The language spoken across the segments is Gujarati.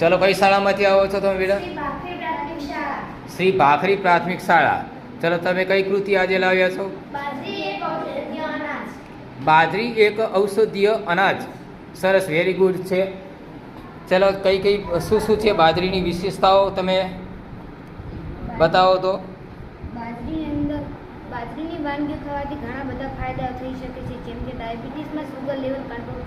ચલો કઈ શાળામાંથી આવો છો તમે બેટા? શ્રી ભાખરી પ્રાથમિક શાળા. ચલો તમે કઈ કૃતિ આજે લાવ્યા છો? બાજરી એક ઔષધીય અનાજ. સરસ વેરી ગુડ છે. ચલો કઈ કઈ શું શું છે બાજરીની વિશેષતાઓ તમે બતાવો તો? બાજરીની વાનગીઓ ખાવાથી ઘણા બધા ફાયદા થઈ શકે છે. જેમ કે ડાયાબિટીસમાં સુગર લેવલ કંટ્રોલ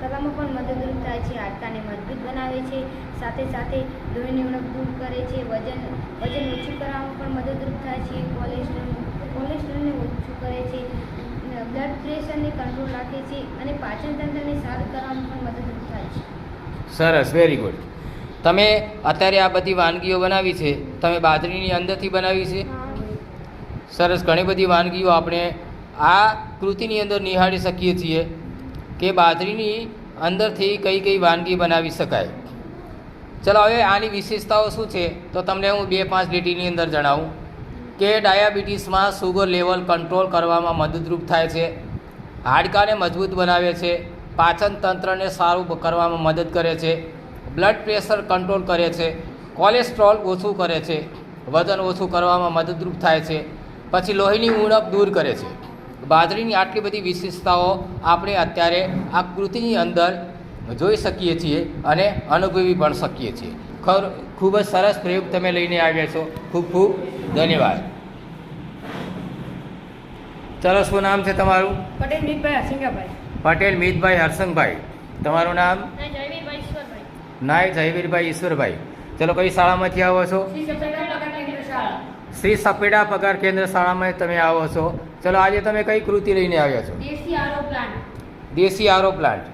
કરવામાં પણ મદદરૂપ થાય છે હાડકાને મજબૂત બનાવે છે સાથે સાથે લોહીની ઉણપ દૂર કરે છે વજન વજન ઓછું કરવામાં પણ મદદરૂપ થાય છે કોલેસ્ટ્રોલ કોલેસ્ટ્રોલને ઓછું કરે છે બ્લડ પ્રેશરને કંટ્રોલ રાખે છે અને પાચન તંત્રને સારું કરવામાં પણ મદદરૂપ થાય છે. સરસ વેરી ગુડ તમે અત્યારે આ બધી વાનગીઓ બનાવી છે તમે બાજરીની અંદરથી બનાવી છે? સરસ ઘણી બધી વાનગીઓ આપણે આ કૃતિની અંદર નિહાળી શકીએ છીએ કે બાજરીની અંદરથી કઈ કઈ વાનગી બનાવી શકાય. ચલો હવે આની વિશેષતાઓ શું છે? તો તમને હું બે પાંચ લીટીની અંદર જણાવું. કે ડાયાબિટીસમાં સુગર લેવલ કંટ્રોલ કરવામાં મદદરૂપ થાય છે. હાડકાને મજબૂત બનાવે છે. પાચન તંત્રને સારું કરવામાં મદદ કરે છે. બ્લડ પ્રેશર કંટ્રોલ કરે છે. કોલેસ્ટ્રોલ ઓછું કરે છે. વજન ઓછું કરવામાં મદદરૂપ થાય છે. પછી લોહીની ઉણપ દૂર કરે છે. બાજરીની આટલી બધી વિશેષતાઓ આપણે અત્યારે આ કૃતિની અંદર જોઈ શકીએ છીએ અને અનુભવી પણ શકીએ છીએ. ખર ખૂબ જ સરસ પ્રયોગ તમે લઈને આવ્યા છો. ખૂબ ખૂબ ધન્યવાદ. ચલો શું નામ છે તમારું? પટેલ મિતભાઈ હસિંગાભાઈ પટેલ મિતભાઈ હરસંગભાઈ. તમારું નામ? નાય જયવીરભાઈ ઈશ્વરભાઈ. ચલો કઈ શાળામાંથી આવો છો? શ્રી સપેડા પગાર કેન્દ્ર શાળામાં તમે આવો છો. ચલો આજે તમે કઈ કૃતિ લઈને આવ્યા છો? દેશી આરો પ્લાન્ટ.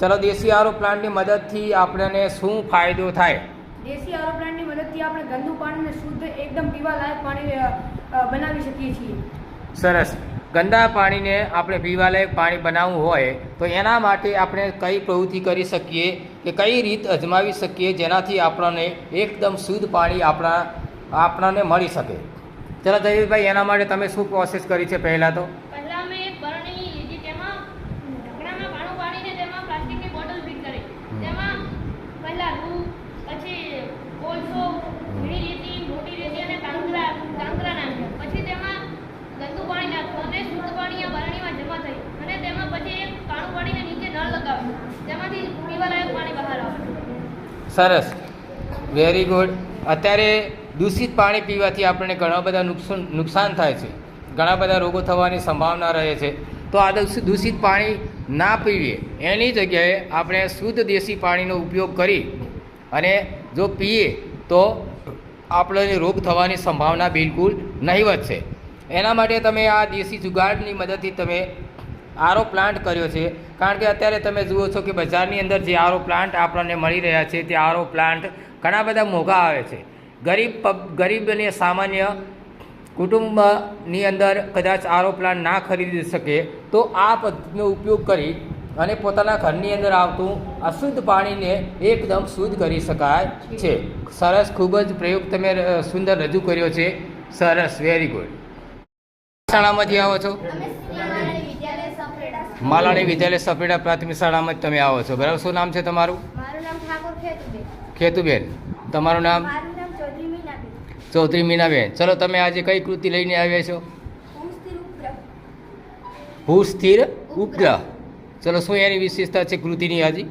ચલો દેશી આરો પ્લાન્ટની મદદથી આપણને શું ફાયદો થાય? દેશી આરો પ્લાન્ટની મદદથી આપણે ગંદુ પાણીને શુદ્ધ એકદમ પીવા લાયક પાણી બનાવી શકીએ છીએ. સરસ. ગંદા પાણીને આપણે પીવાલાયક પાણી બનાવવું હોય તો એના માટે આપણે કઈ પ્રવૃત્તિ કરી શકીએ કે કઈ રીત અજમાવી શકીએ જેનાથી આપણને એકદમ શુદ્ધ પાણી આપણા આપણને મળી શકે. ચલો જયવીરભાઈ એના માટે તમે શું પ્રોસેસ કરી છે પહેલાં તો? પહેલા અમે એક બરણી તેમાં ઢાંકણામાં પાણું પાડીને તેમાં પ્લાસ્ટિકની બોટલ ફિટ કરી. તેમાં પહેલા રૂ પછી કોલસો ઝીણી રેતી મોટી રેતી અને કાંકરા કાંકરા નાખ્યા. પછી તેમાં ગંદુ પાણી નાખ્યું અને શુદ્ધ પાણી બરણીમાં જમા થયું. અને તેમાં પછી એક કાણું પાડીને નીચે નળ લગાવ્યું. તેમાંથી પીવાલાયક પાણી બહાર આવ્યું. સરસ. વેરી ગુડ અત્યારે દૂષિત પાણી પીવાથી આપણને ઘણા બધા નુકસાન નુકસાન થાય છે. ઘણા બધા રોગો થવાની સંભાવના રહે છે. તો આ દૂષિત પાણી ના પીવીએ. એની જગ્યાએ આપણે શુદ્ધ દેશી પાણીનો ઉપયોગ કરી અને જો પીએ તો આપણને રોગ થવાની સંભાવના બિલકુલ નહીવત છે. એના માટે તમે આ દેશી જુગાડની મદદથી તમે આરો પ્લાન્ટ કર્યો છે. કારણ કે અત્યારે તમે જુઓ છો કે બજારની અંદર જે આરો પ્લાન્ટ આપણને મળી રહ્યા છે, તે આરો પ્લાન્ટ ઘણા બધા મોંઘા આવે છે. ગરીબ ગરીબ અને સામાન્ય કુટુંબની અંદર કદાચ આરો પ્લાન ના ખરીદી શકે તો આ પદ્ધતિનો ઉપયોગ કરી અને પોતાના ઘરની અંદર આવતું અશુદ્ધ પાણીને એકદમ શુદ્ધ કરી શકાય છે. સરસ ખૂબ જ પ્રયોગ તમે સુંદર રજૂ કર્યો છે. સરસ વેરી ગુડ શાળામાંથી આવો છો? માલાણી વિદ્યાલય સફેડા પ્રાથમિક શાળામાં જ તમે આવો છો. બરાબર શું નામ છે તમારું? ખેતુબેન. તમારું નામ મારું નામ ચૌધરી મીનાબેન ચૌધરી મીનાબેન ચલો તમે આજે કઈ કૃતિ લઈને આવ્યા છો? ભૂ સ્થિર ઉપગ્રહ ચલો શું એની વિશેષતા છે કૃતિની આજે?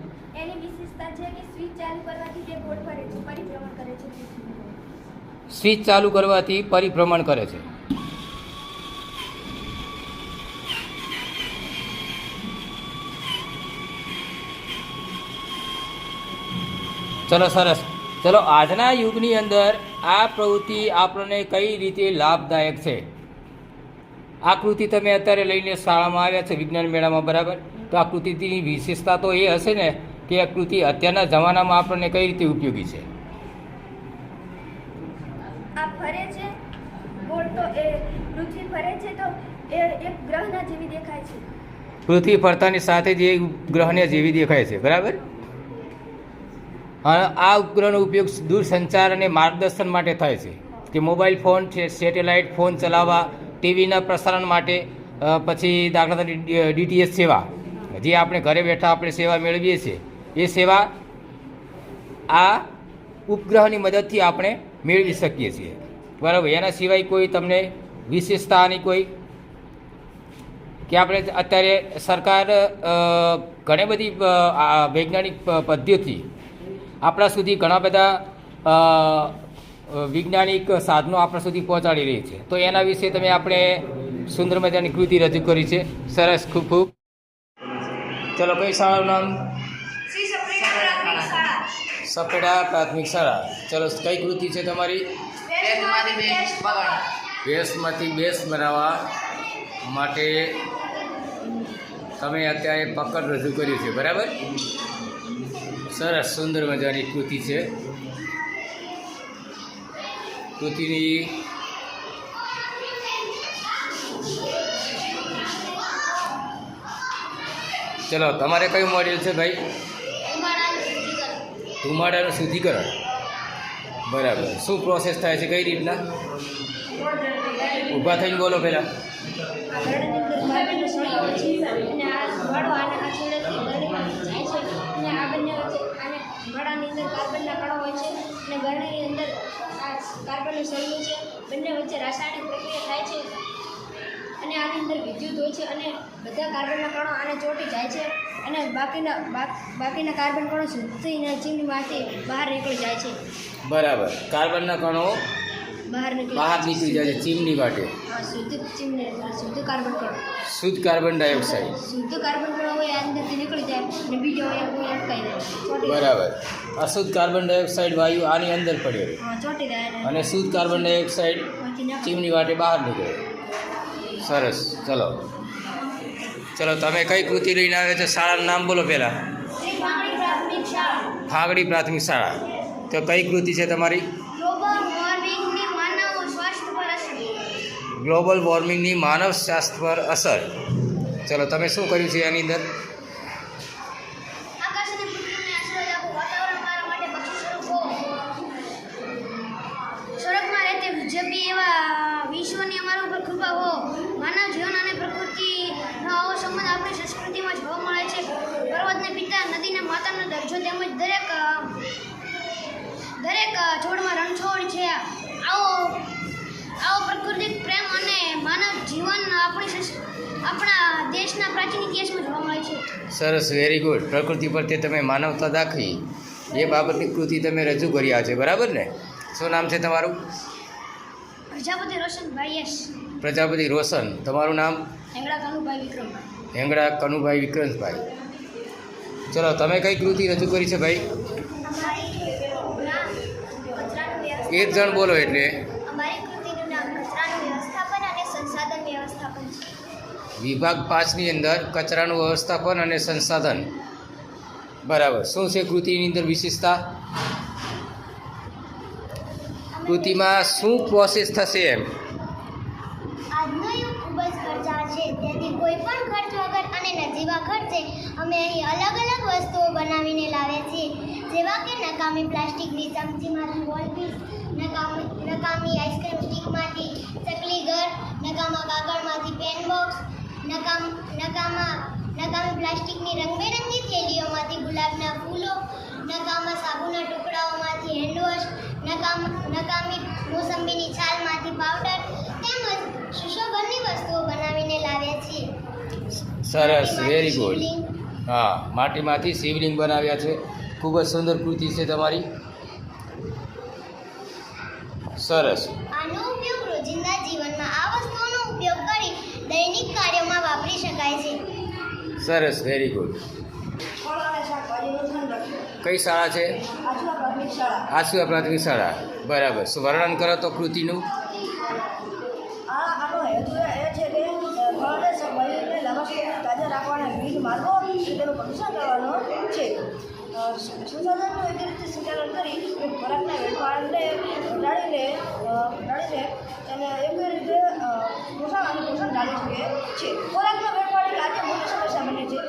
સ્વિચ ચાલુ કરવાથી પરિભ્રમણ કરે છે. ચલો સરસ. ચલો આજના યુગની અંદર આ પ્રવૃત્તિ આપણને કઈ રીતે લાભદાયક છે? આ કૃતિ તમે અત્યારે લઈને શાળામાં આવ્યા છો વિજ્ઞાન મેળામાં બરાબર? તો આ કૃતિની વિશેષતા તો એ હશે ને કે આ કૃતિ અત્યારના જમાનામાં આપણને કઈ રીતે ઉપયોગી છે? આ ફરે છે? ગોળ તો એ પૃથ્વી ફરે છે તો એ એક ગ્રહના જેવી દેખાય છે. પૃથ્વી ફરતાની સાથે જે ગ્રહને જેવી દેખાય છે બરાબર? આ ઉપગ્રહનો ઉપયોગ દૂરસંચાર અને માર્ગદર્શન માટે થાય છે. કે મોબાઈલ ફોન છે, સેટેલાઇટ ફોન ચલાવવા, ટીવીના પ્રસારણ માટે પછી દાખલા તરીકે ડીટીએસ સેવા. જે આપણે ઘરે બેઠા આપણે સેવા મેળવીએ છીએ, એ સેવા આ ઉપગ્રહની મદદથી આપણે મેળવી શકીએ છીએ. બરાબર, એના સિવાય કોઈ તમને વિશેષતાની કોઈ કે આપણે અત્યારે સરકાર ઘણી બધી વૈજ્ઞાનિક પદ્ધતિ આપણા સુધી ઘણા બધા વૈજ્ઞાનિક સાધનો આપણા સુધી પહોંચાડી રહી છે. તો એના વિશે તમે આપણે સુંદર મજાની કૃતિ રજૂ કરી છે. સરસ ખૂબ ખૂબ. ચલો કઈ શાળાનું નામ? સપેડા પ્રાથમિક શાળા. ચલો કઈ કૃતિ છે તમારી? બેસમાંથી બેસ બનાવવા માટે તમે અત્યારે પકડ રજૂ કર્યું છે બરાબર? સરસ સુંદર મજાની કૃતિ છે. કૃતિની ચલો, તમારે કયું મોડેલ છે ભાઈ? ધુમાડાનું શુદ્ધિકરણ. બરાબર. શું પ્રોસેસ થાય છે? કઈ રીતના? ઊભા થઈને બોલો પહેલાં. કાર્બનનું સળિયું છે. બંને વચ્ચે રાસાયણિક પ્રક્રિયા થાય છે. અને આની અંદર વિદ્યુત હોય છે અને બધા કાર્બનના કણો આને ચોંટી જાય છે અને બાકીના બાકીના કાર્બન કણો શુદ્ધિને ચીમનીમાંથી બહાર નીકળી જાય છે. બરાબર. કાર્બનના કણો બહાર નીકળી. જાય છે ચીમની માટે શુદ્ધ કાર્બન કણો શુદ્ધ કાર્બન ડાયોક્સાઇડ. શુદ્ધ કાર્બન. બરાબર. અશુદ્ધ કાર્બન ડાયોક્સાઇડ વાયુ આની અંદર પડ્યો અને શુદ્ધ કાર્બન ડાયોક્સાઇડ ચીમની વાટે બહાર નીકળે. સરસ. ચલો. ચલો તમે કઈ કૃતિ લઈને આવ્યા છો? શાળાનું નામ બોલો પહેલાં. ફાગડી પ્રાથમિક શાળા. તો કઈ કૃતિ છે તમારી ગ્લોબલ વોર્મિંગની માનવ સ્વાસ્થ્ય પર અસર ગ્લોબલ વોર્મિંગની માનવશાસ્ત્ર પર અસર. ચલો તમે શું કર્યું છે એની અંદર? સરસ વેરી ગુડ પ્રકૃતિ પ્રત્યે તમે માનવતા દાખવી. એ બાબતની કૃતિ તમે રજૂ કર્યા છે બરાબર ને? શું નામ છે તમારું? પ્રજાપતિ રોશનભાઈ યશ. પ્રજાપતિ રોશન. તમારું નામ? હેંગડા કનુભાઈ વિક્રમભાઈ હેંગડા કનુભાઈ વિક્રમભાઈ. ચલો તમે કઈ કૃતિ રજૂ કરી છે ભાઈ? એક જણ બોલો એટલે અમારી કૃતિનું નામ કચરાનું વ્યવસ્થાપન અને સંસાધન વ્યવસ્થાપન છે વિભાગ પાંચની અંદર કચરાનું વ્યવસ્થાપન અને સંસાધન. બરાબર. શું છે કૃતિની અંદર વિશેષતા? કૃતિમાં શું પ્રોસેસ થશે એમ? અમે અહીં અલગ અલગ વસ્તુઓ બનાવીને લાવ્યા છીએ. જેવા કે નકામી પ્લાસ્ટિકની ચમચીમાંથી વોલપીસ નકામી નકામી આઈસ્ક્રીમ સ્ટીકમાંથી ચકલી ઘર, નકામા કાગળમાંથી પેન બોક્સ નકામ નકામા નકામી પ્લાસ્ટિકની રંગબેરંગી થેલીઓમાંથી ગુલાબના ફૂલો નકામા સાબુના ટુકડાઓમાંથી હેન્ડવોશ નકામ નકામી મોસંબીની છાલમાંથી પાવડર તેમજ સુશોભનની વસ્તુઓ બનાવીને લાવ્યા છીએ. સરસ વેરી ગુડ હા માટીમાંથી શિવલિંગ બનાવ્યા છે. ખૂબ જ સુંદર કૃતિ છે તમારી. સરસ આનો ઉપયોગ રોજિંદા જીવનમાં આ વસ્તુઓનો ઉપયોગ કરી દૈનિક કાર્યોમાં વાપરી શકાય છે. સરસ વેરી ગુડ કઈ શાળા છે? આજના પ્રાથમિક શાળા આસુઆ પ્રાથમિક શાળા. બરાબર. શું વર્ણન કરો તો કૃતિનું? આ આનો હેતુ એ છે સંસાધનનું રીતે સંચાલન કરી ખોરાકના વેડફાળને અ, ઘટાડીને તેને યોગ્ય રીતે પોષણ અને પોષણ ટાળી શકીએ છે? ખોરાકમાં વેડફાળ એક આજે મોટી સમસ્યા બની છે.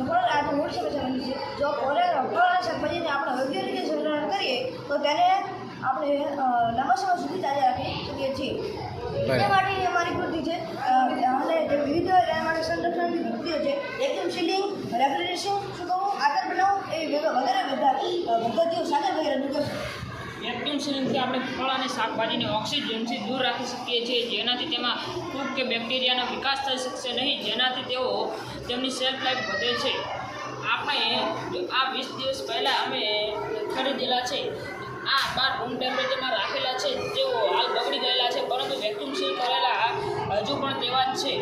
ખોરાક આજે મોટી સમસ્યા બની છે. જો ખોરાક ફળ અને શાકભાજીને આપણે યોગ્ય રીતે સંગ્રહણ કરીએ તો તેને આપણે લાંબા સમય સુધી તાજા રાખી શકીએ છીએ. તે બરાબર માટેની અમારી કૃતિ છે અ, અને જે વિવિધ એના માટે સંરક્ષણની કૃતિઓ છે એકદમ સીલિંગ રેફ્રિજરેશન શું કહું આકાર બનાવવું એવી વગેરે બધા પદ્ધતિઓ સાથે ભાઈ રજૂ કરશે વેક્યુમ સિલિન્ડરથી આપણે ફળ અને શાકભાજીને ઓક્સિજનથી દૂર રાખી શકીએ છીએ. જેનાથી તેમાં ફૂગ કે બેક્ટેરિયાનો વિકાસ થઈ શકશે નહીં. જેનાથી તેઓ તેમની સેલ્ફ લાઈફ વધે છે. આપણે આ વીસ દિવસ પહેલાં અમે ખરીદેલા છે, આ બાર રૂમ ટેમ્પરેચરમાં રાખેલા છે. તેઓ હાલ બગડી ગયેલા છે, પરંતુ વેક્યુમ સીલ કરેલા હજુ પણ તેવા જ છે.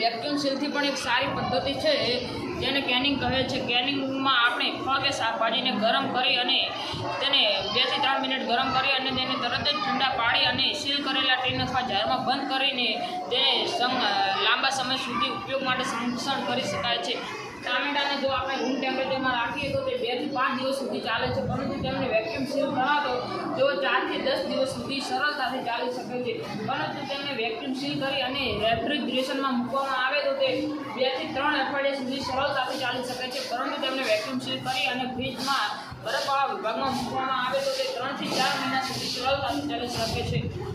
વેક્યુમ સીલથી પણ એક સારી પદ્ધતિ છે, જેને કેનિંગ કહે છે. કેનિંગમાં આપણે ફળ કે શાકભાજીને ગરમ કરી અને તેને બેથી ત્રણ મિનિટ ગરમ કરી અને તેને તરત જ ઠંડા પાડી અને સીલ કરેલા ટીન અથવા જારમાં બંધ કરીને તેને લાંબા સમય સુધી ઉપયોગ માટે સંરક્ષણ કરી શકાય છે. ટામેટાને જો આપણે રૂમ ટેમ્પરેચરમાં રાખીએ તો તે બેથી પાંચ દિવસ સુધી ચાલે છે, પરંતુ તેમને વેક્યુમ સીલ કરાવો તેઓ ચારથી દસ દિવસ સુધી સરળતાથી ચાલી શકે છે. પરંતુ તેમને વેક્યુમ સીલ કરી અને રેફ્રિજરેશનમાં મૂકવામાં આવે તો તે બેથી ત્રણ અઠવાડિયા સુધી સરળતાથી ચાલી શકે છે. પરંતુ તેમને વેક્યુમ સીલ કરી અને ફ્રીજમાં બરફવાળા વિભાગમાં મૂકવામાં આવે તો તે ત્રણથી ચાર મહિના સુધી સરળતાથી ચાલી શકે છે.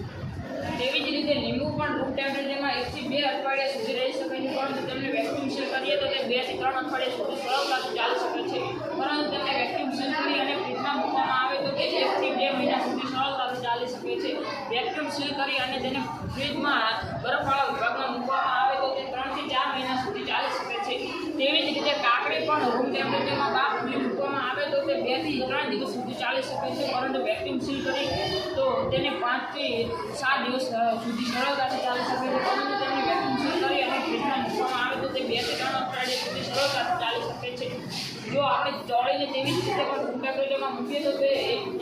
તેવી જ રીતે લીંબુ પણ રૂમ ટેમ્પરેચરમાં એકથી બે અઠવાડિયા સુધી રહી શકે છે. પરંતુ તેમને વેક્યુમ સીલ કરીએ તો તે બેથી ત્રણ અઠવાડિયા સુધી સરળતાથી ચાલી શકે છે. પરંતુ તેમને વેક્યુમ સીલ કરી અને ફ્રીજમાં મૂકવામાં આવે તો તે એકથી બે મહિના સુધી સરળતાથી ચાલી શકે છે. વેક્યુમ સીલ કરી અને તેને ફ્રીજમાં બરફવાળા વિભાગમાં મૂકવામાં આવે તો તે ત્રણથી ચાર મહિના સુધી ચાલી શકે છે. તેવી જ રીતે કાકડી પણ રૂમ ટેમ્પરેચરમાં બાફ મૂકવામાં આવે તો તે બેથી ત્રણ દિવસ સુધી ચાલી શકે છે, પરંતુ વેક્યુમ સીલ કરી તો તેને પાંચથી સાત દિવસ સુધી સરળતાથી ચાલી શકે છે. પરંતુ તેને વેક્યુમ સીલ કરી અને ફ્રીજમાં મૂકવામાં આવે તો તે બેથી ત્રણ અઠવાડિયા સુધી સરળતાથી ચાલી શકે છે. જો આપણે ચોળીને તેવી જ રીતે પણ રૂમ ટેમ્પરેચરમાં મૂકીએ તો તે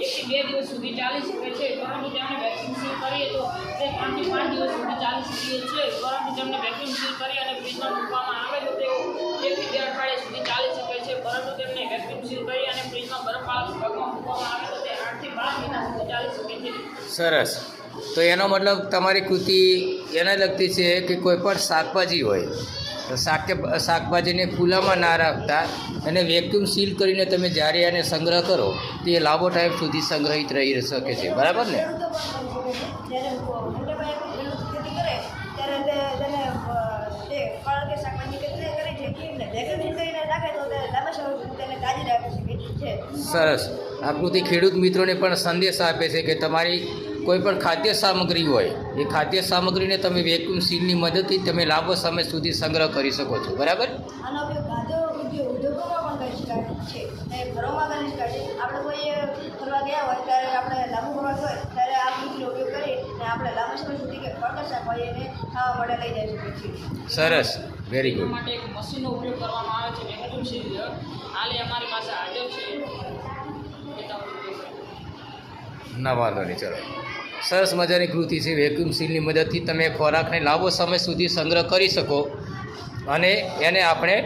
એકથી બે દિવસ સુધી ચાલી શકે છે. પરંતુ તેમને વેક્યુમ સીલ કરીએ તો તે ત્રણથી પાંચ દિવસ સુધી ચાલી શકીએ છીએ. પરંતુ તેમને વેક્યુમ સીલ કરી અને ફ્રીજમાં મૂકવામાં આવે બે અઠવાડિયા સુધી ચાલી શકે છે. પરંતુ તેમને વેક્યુમ સીલ કરી અને ફ્રીજમાં બરફવાળા ભાગમાં મૂકવામાં આવે તો તે આઠથી બાર મહિના સુધી ચાલી શકે છે. સરસ. તો એનો મતલબ તમારી કૃતિ એને લગતી છે કે કોઈ પણ શાકભાજી હોય તો શાક શાકભાજીને ખુલ્લામાં ના રાખતા અને વેક્યુમ સીલ કરીને તમે જ્યારે એને સંગ્રહ કરો તો એ લાંબો ટાઈમ સુધી સંગ્રહિત રહી શકે છે. બરાબર ને? સરસ. આકૃતિ ખેડૂત મિત્રોને પણ સંદેશ આપે છે કે તમારી કોઈ પણ ખાદ્ય સામગ્રી હોય એ ખાદ્ય સામગ્રીને તમે વેક્યુમ સીલની મદદથી તમે લાંબો સમય સુધી સંગ્રહ કરી શકો છો. બરાબર? આનો ઉપયોગ ખાદ્ય ઉદ્યોગોમાં પણ કરી શકાય છે. ઘરોમાં કરી શકાય છે. આપણે કોઈ ફરવા ગયા હોય ત્યારે આપણે લાંબુ પ્રવાસ હોય ત્યારે આ કૃતિનો ઉપયોગ કરી અને આપણે લાંબા સમય સુધી કે ફળ કે એને ખાવા માટે લઈ જઈ શકીએ છીએ સરસ. વેરી ગુડ માટે એક મશીનનો ઉપયોગ કરવામાં આવે છે વેક્યુમ સીલ હાલે અમારી પાસે હાજર છે. ના વાંધો નહીં ચલો. સરસ મજાની કૃતિ છે વેક્યુમ સીલની મદદથી તમે ખોરાકને લાંબો સમય સુધી સંગ્રહ કરી શકો અને એને આપણે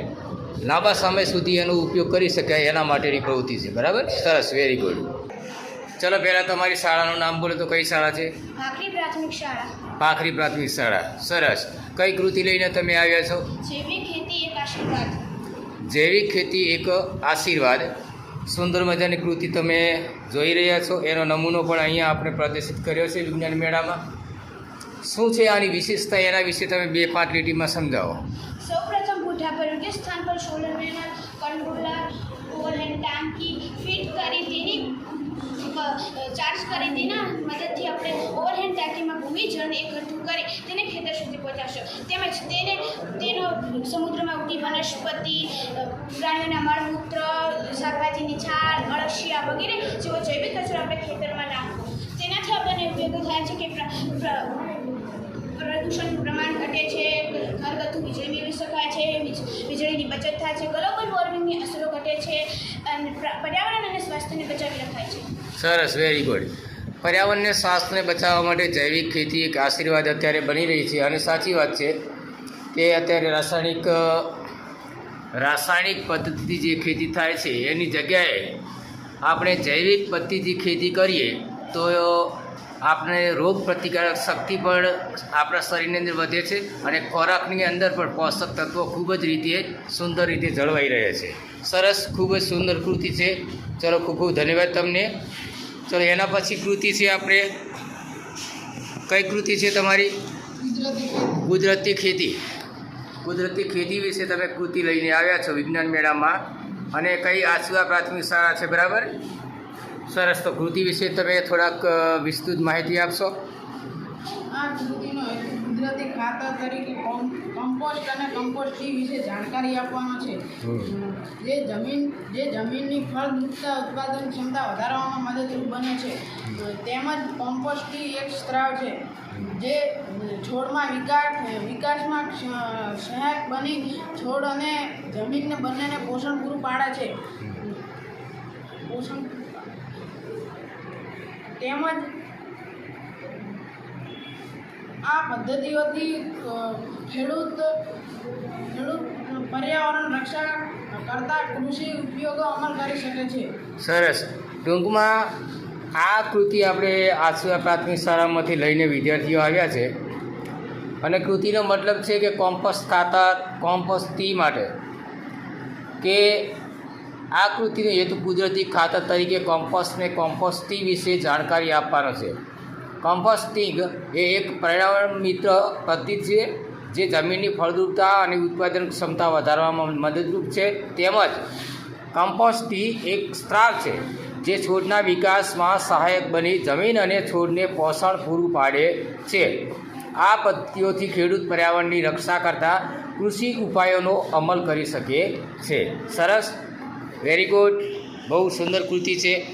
લાંબા સમય સુધી એનો ઉપયોગ કરી શકાય એના માટેની પ્રવૃત્તિ છે. બરાબર? સરસ. વેરી ગુડ ચલો પહેલાં તમારી શાળાનું નામ બોલો તો કઈ શાળા છે? ભાખરી પ્રાથમિક શાળા. પાખરી પ્રાથમિક શાળા. સરસ. કઈ કૃતિ લઈને તમે આવ્યા છો? જૈવિક ખેતી એક આશીર્વાદ. જૈવિક ખેતી એક આશીર્વાદ. સુંદર મજાની કૃતિ તમે જોઈ રહ્યા છો. એનો નમૂનો પણ અહીંયા આપણે પ્રદર્શિત કર્યો છે વિજ્ઞાન મેળામાં. શું છે આની વિશેષતા? એના વિશે તમે બે પાંચ લીટીમાં સમજાવો. સૌપ્રથમ પુઠા પર યોગ્ય સ્થાન પર સોલર પેનલ કંટ્રોલર ઓવરહેડ ટાંકી ફિટ કરી તેની ચાર્જ કરી તેના મદદથી આપણે ઓવરહેન્ડ ટાંકીમાં ભૂમિજળને એકઠું કરી તેને ખેતર સુધી પહોંચાડશો. તેમજ તેને, તેનો સમુદ્રમાં ઉગતી વનસ્પતિ પ્રાણીઓના મળમૂત્ર, શાકભાજીની છાલ, અળસિયા વગેરે જેવો જૈવિક કચરો આપણે ખેતરમાં નાખવો. તેનાથી આપણને ઉપયોગ થાય છે કે પ્ર- પ્ર- પ્રદૂષણનું પ્રમાણ ઘટે છે ઘરગથ્થુ વીજળી મેળવી શકાય છે વીજળીની બચત થાય છે ગ્લોબલ વોર્મિંગની અસરો ઘટે છે, અને પર્યાવરણ અને સ્વાસ્થ્યને બચાવી રખાય છે. સરસ વેરી ગુડ પર્યાવરણને સ્વાસ્થ્યને બચાવવા માટે જૈવિક ખેતી એક આશીર્વાદ અત્યારે બની રહી છે અને સાચી વાત છે કે અત્યારે રાસાયણિક રાસાયણિક પદ્ધતિથી જે ખેતી થાય છે એની જગ્યાએ આપણે જૈવિક પદ્ધતિથી ખેતી કરીએ તો આપણે રોગ પ્રતિકારક શક્તિ પણ આપણા શરીરની અંદર વધે છે અને ખોરાકની અંદર પણ પોષક તત્વો ખૂબ જ રીતે સુંદર રીતે જળવાઈ રહે છે. સરસ ખૂબ જ સુંદર કૃતિ છે. ચલો ખૂબ ખૂબ ધન્યવાદ તમને. ચલો એના પછી કૃતિ છે આપણે. કઈ કૃતિ છે તમારી? કુદરતી ખેતી. કુદરતી ખેતી. વિશે તમે કૃતિ લઈને આવ્યા છો વિજ્ઞાન મેળામાં. અને કઈ આસુઆ પ્રાથમિક શાળા છે બરાબર? સરસ. તો કૃતિ વિશે તમે થોડાક વિસ્તૃત માહિતી આપશો? આ કૃતિનો કુદરતી ખાતર તરીકે કોમ- કમ્પોસ્ટ અને કમ્પોસ્ટ ટી વિશે જાણકારી આપવાનો છે. જે જમીન જે જમીનની ફળદ્રુપતા ઉત્પાદન ક્ષમતા વધારવામાં મદદરૂપ બને છે. તેમજ કમ્પોસ્ટ ટી એક સ્ત્રાવ છે. જે છોડમાં વિકાસ વિકાસમાં સહાયક બની છોડ અને જમીનને બંનેને પોષણ પૂરું પાડે છે. પોષણ તેમજ આ પદ્ધતિઓથી ખેડૂત ખેડૂત પર્યાવરણ રક્ષા કરતા કૃષિ ઉપયોગો અમલ કરી શકે છે. સરસ. ટૂંકમાં આ કૃતિ આપણે આસુઆ પ્રાથમિક શાળામાંથી લઈને વિદ્યાર્થીઓ આવ્યા છે. અને કૃતિનો મતલબ છે કે કોમ્પોસ્ટ ખાતર કોમ્પોસ્ટ ટી માટે કે આ કૃતિનો હેતુ કુદરતી ખાતર તરીકે કોમ્પોસ્ટને કોમ્પોસ્ટિંગ વિશે જાણકારી આપવાનો છે. કોમ્પોસ્ટિંગ એ એક પર્યાવરણ મિત્ર પદ્ધતિ છે, જે જમીનની ફળદ્રુપતા અને ઉત્પાદન ક્ષમતા વધારવામાં મદદરૂપ છે. તેમજ કમ્પોસ્ટિંગ એક સ્ત્રાવ છે, જે છોડના વિકાસમાં સહાયક બની જમીન અને છોડને પોષણ પૂરું પાડે છે. આ પદ્ધતિઓથી ખેડૂત પર્યાવરણની રક્ષા કરતા કૃષિ ઉપાયોનો અમલ કરી શકે છે. સરસ વેરી ગુડ બહુ સુંદર કૃતિ છે.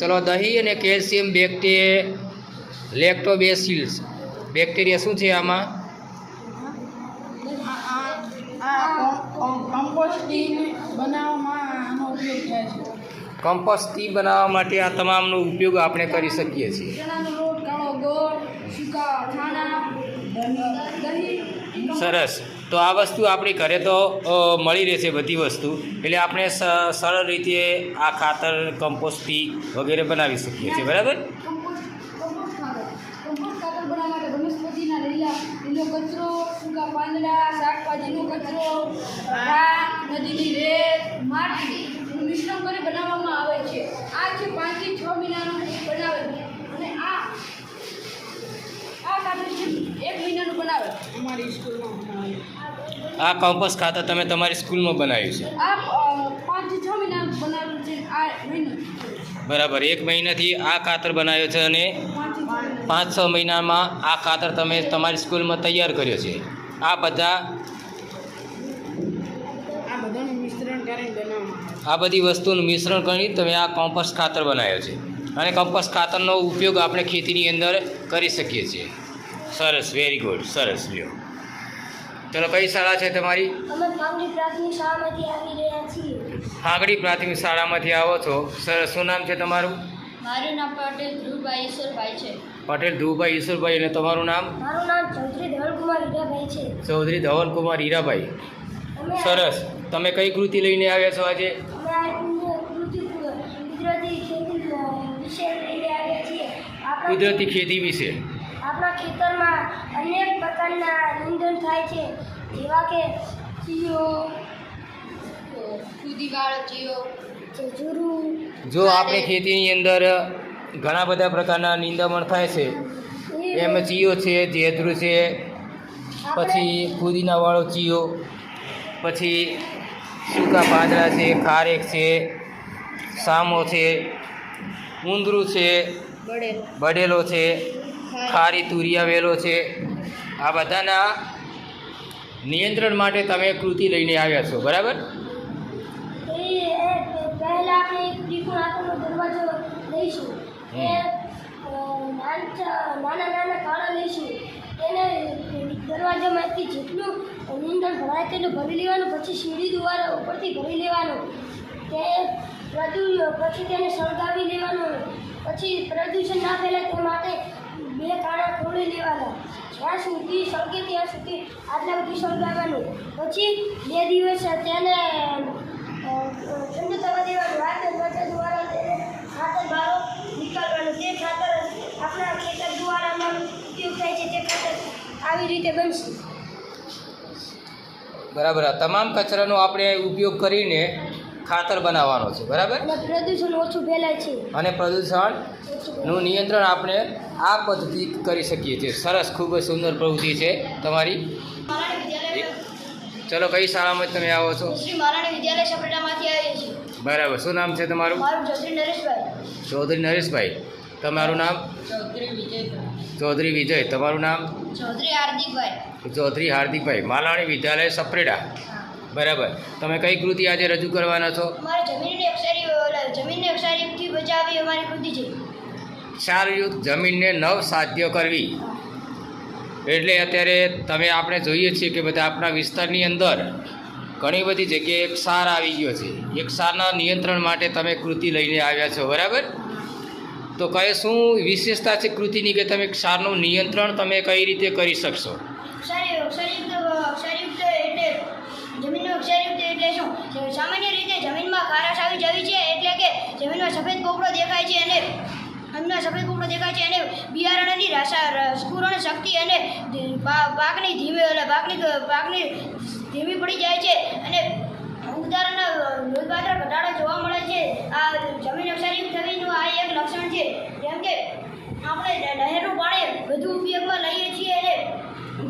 ચલો દહીં અને કેલ્શિયમ બેક્ટેરિયા લેક્ટોબેસિલ્સ. બેક્ટેરિયા શું છે આમાં? કમ્પોસ્ટ ટી બનાવવા માટે આ તમામનો ઉપયોગ આપણે કરી શકીએ છીએ. સરસ. તો આ વસ્તુ આપણી ઘરે તો મળી રહેશે બધી વસ્તુ. એટલે આપણે સરળ રીતે આ ખાતર કમ્પોસ્ટી વગેરે બનાવી શકીએ છીએ. બરાબર? મિશ્રણ કરી બનાવવામાં આવે છે. આ છે પાંચથી છ મહિનાનું બનાવે છે. અને આ આ છે એક ખાતર તમે તમારી સ્કૂલમાં બનાવ્યું છે? બરાબર. એક મહિનાથી આ ખાતર બનાવ્યો છે અને પાંચ છ મહિનામાં આ ખાતર તમે તમારી સ્કૂલમાં તૈયાર કર્યો છે. આ બધા આ બધી વસ્તુનું મિશ્રણ કરી તમે આ કોમ્પોસ્ટ ખાતર બનાવ્યો છે. અને કોમ્પોસ્ટ ખાતરનો ઉપયોગ આપણે ખેતીની અંદર કરી શકીએ છીએ. સરસ વેરી ગુડ સરસ લ્યો. ચલો કઈ શાળા છે તમારી? અમે પ્રાથમિક શાળામાંથી આવી રહ્યા છીએ. ફાગડી પ્રાથમિક શાળામાંથી આવો છો. સરસ શું નામ છે તમારું? મારું નામ પટેલ ધ્રુવભાઈ ઈશ્વરભાઈ છે. પટેલ ધ્રુવભાઈ ઈશ્વરભાઈ અને તમારું નામ? મારું નામ ચૌધરી ધવલકુમાર હીરાભાઈ છે. ચૌધરી ધવલકુમાર હીરાભાઈ. સરસ. તમે કઈ કૃતિ લઈને આવ્યા છો આજે અમે આ કૃતિ કુદરતી ખેતી અ, વિશે લઈને આવ્યા છીએ કુદરતી ખેતી વિશે. આપણા ખેતરમાં અનેક પ્રકારના નિંદણ થાય છે. જેવા કે જીઓ જો આપણે ખેતીની અંદર ઘણા બધા પ્રકારના નિંદામણ થાય છે એમાં ચીયો છે જેદરું છે પછી ફુદીનાવાળો ચીયો પછી સૂકા પાંદડા છે ખારેક છે સામો છે ઉંદરું છે બડેલો છે ખારી. તુરી આવેલો છે. આ બધાના નિયંત્રણ માટે તમે કૃતિ લઈને આવ્યા છો બરાબર? નાના નાના કાળા લઈશું એને દરવાજામાંથી જેટલું નીંદણ ભરાય તેટલું ભરી લેવાનું પછી સીડી દ્વારા ઉપરથી ભરી લેવાનું તે પ્રદૂ પછી તેને સળગાવી લેવાનું. પછી પ્રદૂષણ ના ફેલાય તે માટે બે કાણા ખોલી લેવાના. જ્યાં સુધી સળગે ત્યાં સુધી આટલા સુધી સળગાવવાનું. પછી બે દિવસ તેને ઠંડુ થવા દેવાનું. રાતે ત્વચા દ્વારા તેને ખાતર બારો નીકાળવાનું. તે ખાતર આપણા ખેતર દ્વારામાં ઉપયોગ થાય છે તે ખાતર આવી રીતે બનશે. બરાબર. તમામ કચરાનો આપણે ઉપયોગ કરીને ખાતર બનાવવાનો છે બરાબર? અને પ્રદૂષણ ઓછું ફેલાય છે. અને પ્રદૂષણનું નિયંત્રણ આપણે આ પદ્ધતિ કરી શકીએ છીએ. સરસ ખૂબ જ સુંદર પ્રવૃત્તિ છે તમારી. ચલો કઈ શાળામાં તમે આવો છો? બરાબર શું નામ છે તમારું? ચૌધરી નરેશભાઈ. તમારું નામ? ચૌધરી ચૌધરી વિજય તમારું નામ? ચૌધરી હાર્દિકભાઈ. ચૌધરી હાર્દિકભાઈ માલાણી વિદ્યાલય સપરેડા. બરાબર. તમે કઈ કૃતિ આજે રજૂ કરવાના છો? જમીનની અક્ષરી જમીનની અક્ષરીથી બચાવવી અમારી કૃતિ છે. ક્ષારયુક્ત જમીનને નવ સાધ્ય કરવી. એટલે અત્યારે તમે આપણે જોઈએ છીએ કે બધા આપણા વિસ્તારની અંદર ઘણી બધી જગ્યાએ ક્ષાર આવી ગયો છે. એ ક્ષારના નિયંત્રણ માટે તમે કૃતિ લઈને આવ્યા છો બરાબર? તો કહે શું વિશેષતા છે કૃતિની કે તમે ક્ષારનું નિયંત્રણ તમે કઈ રીતે કરી શકશો અક્ષરી અક્ષરયુક્ત અક્ષરયુક્ત એટલે અક્ષરયુક્ત એટલે શું? સામાન્ય રીતે જમીનમાં ખારાશ આવી જવી છે, એટલે કે જમીનમાં સફેદ કોપડો દેખાય છે અને જમીનમાં સફેદ કોપડો દેખાય છે અને બિયારણની રાસા સ્ફુરણ શક્તિ અને પાકની ધીમે પાકની પાકની ધીમી પડી જાય છે અને ઉદાહરણના નોંધપાત્ર ઘટાડો જોવા મળે છે. આ જમીન અક્ષરયુક્ત થવીનું આ એક લક્ષણ છે. જેમ કે આપણે નહેરનું પાણી વધુ ઉપયોગમાં લઈએ છીએ અને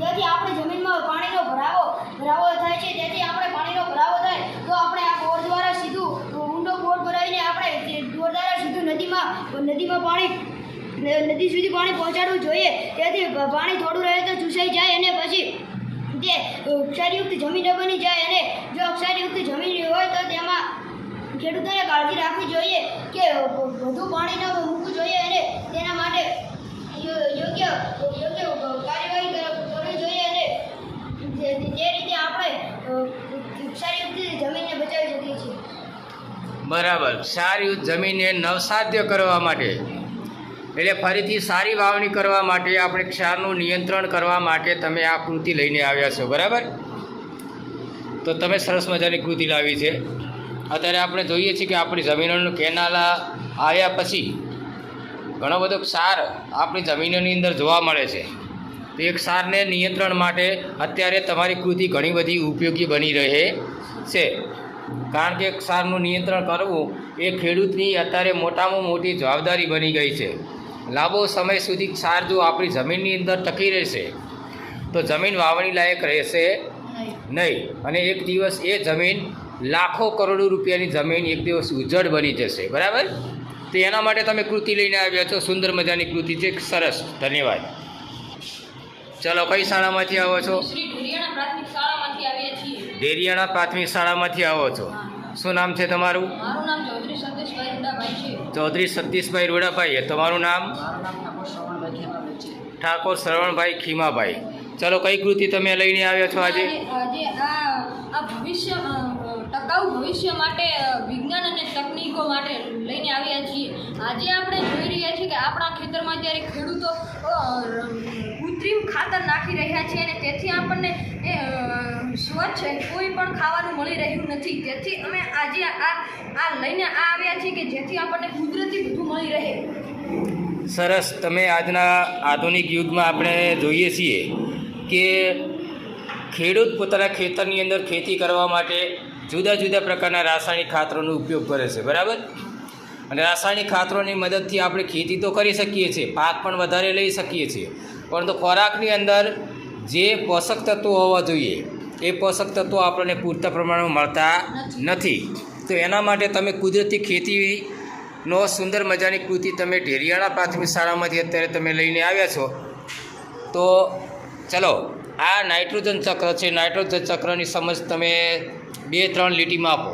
જેથી આપણે જમીનમાં પાણીનો ભરાવો ભરાવો થાય છે તેથી આપણે પાણીનો ભરાવો થાય તો આપણે આ બોર દ્વારા સીધું ઊંડો બોર ભરાવીને આપણે તે બોર દ્વારા સીધું નદીમાં નદીમાં પાણી ન- નદી સુધી પાણી પહોંચાડવું જોઈએ. તેથી પાણી થોડું રહે તો ચૂસાઈ જાય અને પછી તે ક્ષારયુક્ત જમીન બની જાય અને જો ક્ષારયુક્ત જમીન હોય તો તેમાં ખેડૂતોને કાળજી રાખવી જોઈએ કે વધુ પાણી ન મૂકવું જોઈએ અને તેના માટે યોગ્ય યોગ્ય કાર્યવાહી કરવી જોઈએ અને જે રીતે આપણે ક્ષારયુક્ત જમીનને બચાવી શકીએ છીએ. બરાબર. ક્ષારયુક્ત જમીનને નવસાધ્ય કરવા માટે એટલે ફરીથી સારી વાવણી કરવા માટે આપણે ક્ષારનું નિયંત્રણ કરવા માટે તમે આ કૃતિ લઈને આવ્યા છો, બરાબર? તો તમે સરસ મજાની કૃતિ લાવી છે. અત્યારે આપણે જોઈએ છીએ કે આપણી જમીનોનું કેનાલા આવ્યા પછી ઘણો બધો ક્ષાર આપણી જમીનોની અંદર જોવા મળે છે. તો એ ક્ષારને નિયંત્રણ માટે અત્યારે તમારી કૃતિ ઘણી બધી ઉપયોગી બની રહે છે. કારણ કે ક્ષારનું નિયંત્રણ કરવું એ ખેડૂતની અત્યારે મોટામાં મોટી જવાબદારી બની ગઈ છે. લાંબો સમય સુધી ક્ષાર જો આપણી જમીનની અંદર ટકી રહેશે તો જમીન વાવણી લાયક રહેશે નહીં. અને એક દિવસ એ જમીન લાખો કરોડો રૂપિયાની જમીન એક દિવસ ઉજ્જડ બની જશે. બરાબર? તો એના માટે તમે કૃતિ લઈને આવ્યા છો. સુંદર મજાની કૃતિ છે. સરસ. ધન્યવાદ. ચલો કઈ શાળામાંથી આવો છો? ડેરિયાણા પ્રાથમિક શાળામાંથી આવો છો. શું નામ છે તમારું? ચૌધરી સતીશભાઈ રૂડાભાઈ છે. ચૌધરી સતીશભાઈ રોડાભાઈ. તમારું નામ? ઠાકોર શ્રવણભાઈ ખેમાભાઈ છે. ઠાકોર શ્રવણભાઈ ખીમાભાઈ. ચલો કઈ કૃતિ તમે લઈને આવ્યા છો આજે? આજે આ આ ભવિષ્ય ટકાઉ ભવિષ્ય માટે વિજ્ઞાન અને તકનીકો માટે લઈને આવ્યા છીએ. આજે આપણે જોઈ રહ્યા છીએ કે આપણા ખેતરમાં જ્યારે ખેડૂતો કૃત્રિમ ખાતર નાખી રહ્યા છે અને તેથી આપણને એ સ્વચ્છ કોઈ પણ ખાવાનું મળી રહ્યું નથી. તેથી અમે આજે આ આ લઈને આ આવ્યા છીએ કે જેથી આપણને કુદરતી બધું મળી રહે. સરસ. તમે આજના આધુનિક યુગમાં આપણે જોઈએ છીએ કે ખેડૂત પોતાના ખેતરની અંદર ખેતી કરવા માટે જુદા જુદા પ્રકારના રાસાયણિક ખાતરોનો ઉપયોગ કરે છે. બરાબર? અને રાસાયણિક ખાતરોની મદદથી આપણે ખેતી તો કરી શકીએ છીએ, પાક પણ વધારે લઈ શકીએ છીએ. પરંતુ ખોરાકની અંદર જે પોષક તત્વો હોવા જોઈએ, એ પોષક તત્વો આપણને પૂરતા પ્રમાણમાં મળતા નથી. તો એના માટે તમે કુદરતી ખેતીનો સુંદર મજાની કૃતિ તમે ઢેરિયાળા પ્રાથમિક શાળામાંથી અત્યારે તમે લઈને આવ્યા છો. તો ચલો, આ નાઇટ્રોજન ચક્ર છે. નાઇટ્રોજન ચક્રની સમજ તમે બે ત્રણ લીટીમાં આપો.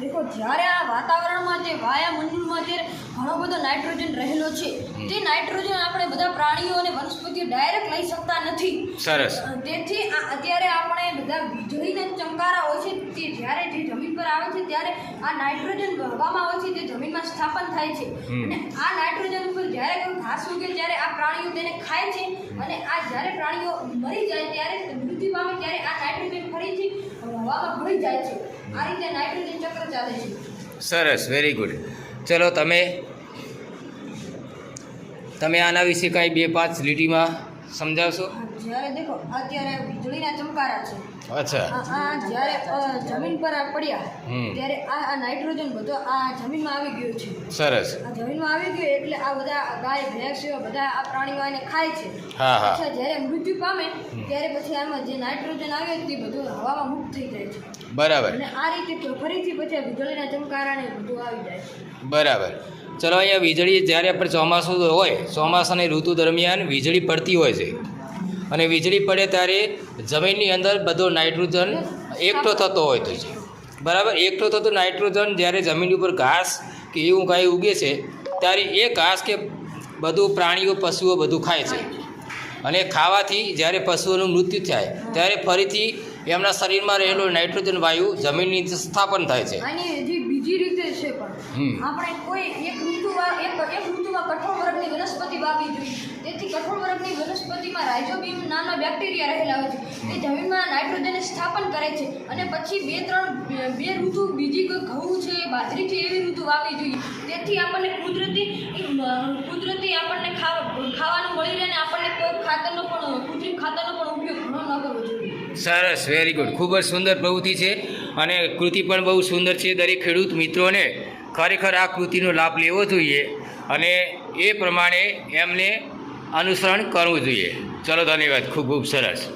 દેખો, જ્યારે આ વાતાવરણમાં જે વાયુમંડળમાં જે ઘણો બધો નાઇટ્રોજન રહેલો છે તે નાઇટ્રોજન આપણે બધા પ્રાણીઓ અને વનસ્પતિઓ ડાયરેક્ટ લઈ શકતા નથી. સરસ. તેથી આ અત્યારે આપણે બધા વીજળીના ચમકારા હોય છે તે જ્યારે જે જમીન પર આવે છે ત્યારે આ નાઇટ્રોજન હવામાં આવે છે તે જમીનમાં સ્થાપન થાય છે. અને આ નાઇટ્રોજન ઉપર જ્યારે કોઈ ઘાસ ઉગે ત્યારે આ પ્રાણીઓ તેને ખાય છે. અને આ જ્યારે પ્રાણીઓ મરી જાય ત્યારે મૃત્યુ પામે ત્યારે આ નાઇટ્રોજન ફરીથી હવામાં ભળી જાય છે. આ રીતે નાઇટ્રોજન ચક્ર ચાલે છે. સરસ વેરી ગુડ ચલો તમે તમે આના વિશે કાંઈ બે પાંચ લીટીમાં સમજાવશો? જ્યારે દેખો અત્યારે વીજળીના ચમકારા છે. અચ્છા. આ આ જ્યારે જમીન પર આ પડ્યા ત્યારે આ આ નાઇટ્રોજન બધો આ જમીનમાં આવી ગયો છે. સરસ. આ જમીનમાં આવી ગયો એટલે આ બધા ગાય ભેંસ બધા આ પ્રાણીઓ એને ખાય છે. હા હા. અચ્છા જ્યારે મૃત્યુ પામે ત્યારે પછી આમાં જે નાઇટ્રોજન આવે તે બધું હવામાં મુક્ત થઈ જાય છે. બરાબર. અને આ રીતે ફરીથી પછી વીજળીના ચમકારાને બધું આવી જાય છે. બરાબર. ચલો અહીંયા વીજળી જ્યારે આપણે ચોમાસું હોય ચોમાસાની ઋતુ દરમિયાન વીજળી પડતી હોય છે. અને વીજળી પડે ત્યારે જમીનની અંદર બધો નાઇટ્રોજન એકઠો થતો હોય તો છે. બરાબર? એકઠો થતો નાઇટ્રોજન જ્યારે જમીન ઉપર ઘાસ કે એવું કાંઈ ઉગે છે, ત્યારે એ ઘાસ કે બધું પ્રાણીઓ, પશુઓ બધું ખાય છે. અને ખાવાથી જ્યારે પશુઓનું મૃત્યુ થાય, ત્યારે ફરીથી એમના શરીરમાં રહેલો નાઇટ્રોજન વાયુ જમીનની સ્થાપન થાય છે. બીજી રીતે છે પણ આપણે કોઈ એક ઋતુમાં એક એક ઋતુમાં કઠોળ વર્ગની વનસ્પતિ વાવવી જોઈએ. તેથી કઠોળ વર્ગની વનસ્પતિમાં રાઇઝોબીમ નામના બેક્ટેરિયા રહેલા હોય છે. તે જમીનમાં નાઇટ્રોજનને સ્થાપન કરે છે અને પછી બે ત્રણ બે- ઋતુ બીજી કોઈ ઘઉં છે બાજરી છે એવી ઋતુ વાવવી જોઈએ. તેથી આપણને કુદરતી કુદરતી આપણને ખાવાનું મળી રહે અને આપણને કોઈ ખાતરનો પણ કૃત્રિમ ખાતરનો પણ ઉપયોગ ઘણો ન કરવો જોઈએ. સરસ વેરી ગુડ ખૂબ જ સુંદર પ્રવૃત્તિ છે અને કૃતિ પણ બહુ સુંદર છે દરેક ખેડૂત મિત્રોને. ખરેખર આ કૃતિનો લાભ લેવો જોઈએ અને એ પ્રમાણે એમને અનુસરણ કરવું જોઈએ. ચલો ધન્યવાદ. ખૂબ ખૂબ સરસ.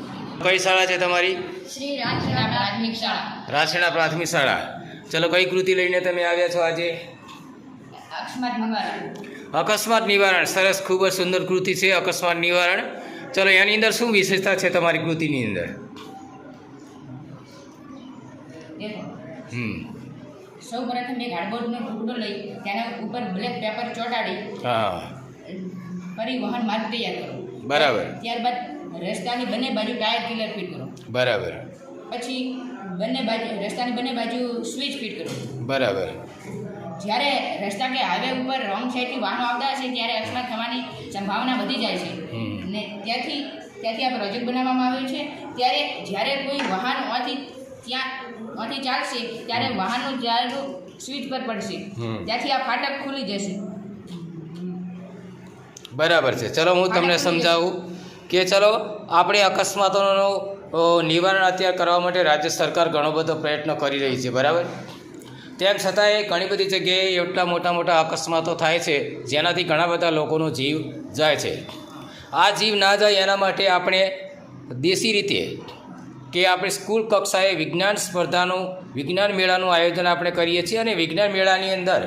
કઈ શાળા છે તમારી? શ્રી પ્રાથમિક શાળા. રાસણા પ્રાથમિક શાળા. ચલો કઈ કૃતિ લઈને તમે આવ્યા છો આજે? અકસ્માત નિવારણ. સરસ ખૂબ જ સુંદર કૃતિ છે અકસ્માત નિવારણ. ચલો એની અંદર શું વિશેષતા છે તમારી કૃતિની અંદર? હમ. સૌ પ્રથમ એક હાર્ડબોર્ડનો ટુકડો લઈ તેના ઉપર બ્લેક પેપર ચોંટાડી. પરિવહન માર્ગ તૈયાર કરો. બરાબર. ત્યારબાદ રસ્તાની બંને બાજુ ટાયર કિલર ફિટ કરો. બરાબર. પછી બંને બાજુ રસ્તાની બંને બાજુ સ્વિચ ફિટ કરો. બરાબર. જ્યારે રસ્તા કે હાઈવે ઉપર રોંગ સાઈડથી વાહનો આવતા હશે ત્યારે અકસ્માત થવાની સંભાવના વધી જાય છે. ને ત્યાંથી ત્યાંથી આ પ્રોજેક્ટ બનાવવામાં આવ્યો છે. ત્યારે જ્યારે કોઈ વાહન હોવાથી ત્યાં આથી ચાલશે ત્યારે વાહનનું જ્યારે સ્વિચ પર પડશે ત્યાંથી આ ફાટક ખુલી જશે. બરાબર છે. ચલો હું તમને સમજાવું કે ચલો આપણે અકસ્માતોનું નિવારણ અત્યારે કરવા માટે રાજ્ય સરકાર ઘણો બધો પ્રયત્ન કરી રહી છે બરાબર? તેમ છતાંય ઘણી બધી જગ્યાએ એટલા મોટા મોટા અકસ્માતો થાય છે જેનાથી ઘણા બધા લોકોનો જીવ જાય છે. આ જીવ ના જાય એના માટે આપણે દેશી રીતે કે આપણે સ્કૂલ કક્ષાએ વિજ્ઞાન સ્પર્ધાનું વિજ્ઞાન મેળાનું આયોજન આપણે કરીએ છીએ અને વિજ્ઞાન મેળાની અંદર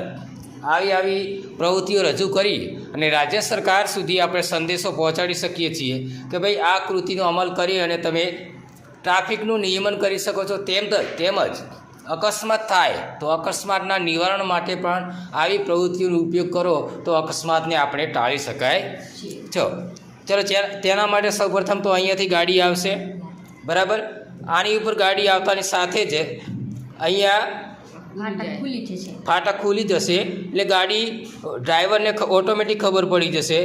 આવી આવી પ્રવૃત્તિઓ રજૂ કરી અને રાજ્ય સરકાર સુધી આપણે સંદેશો પહોંચાડી શકીએ છીએ કે ભાઈ આ કૃતિનો અમલ કરી અને તમે ટ્રાફિકનું નિયમન કરી શકો છો તેમ તેમજ અકસ્માત થાય તો અકસ્માતના નિવારણ માટે પણ આવી પ્રવૃત્તિઓનો ઉપયોગ કરો તો અકસ્માતને આપણે ટાળી શકાય છો. ચલો તેના માટે સૌપ્રથમ તો અહીંયાથી ગાડી આવશે. બરાબર? આની ઉપર ગાડી આવતાની સાથે જ અહીંયા ફાટક ખુલી જશે. ફાટક ખુલી જશે એટલે ગાડી ડ્રાઈવરને ઓટોમેટિક ખબર પડી જશે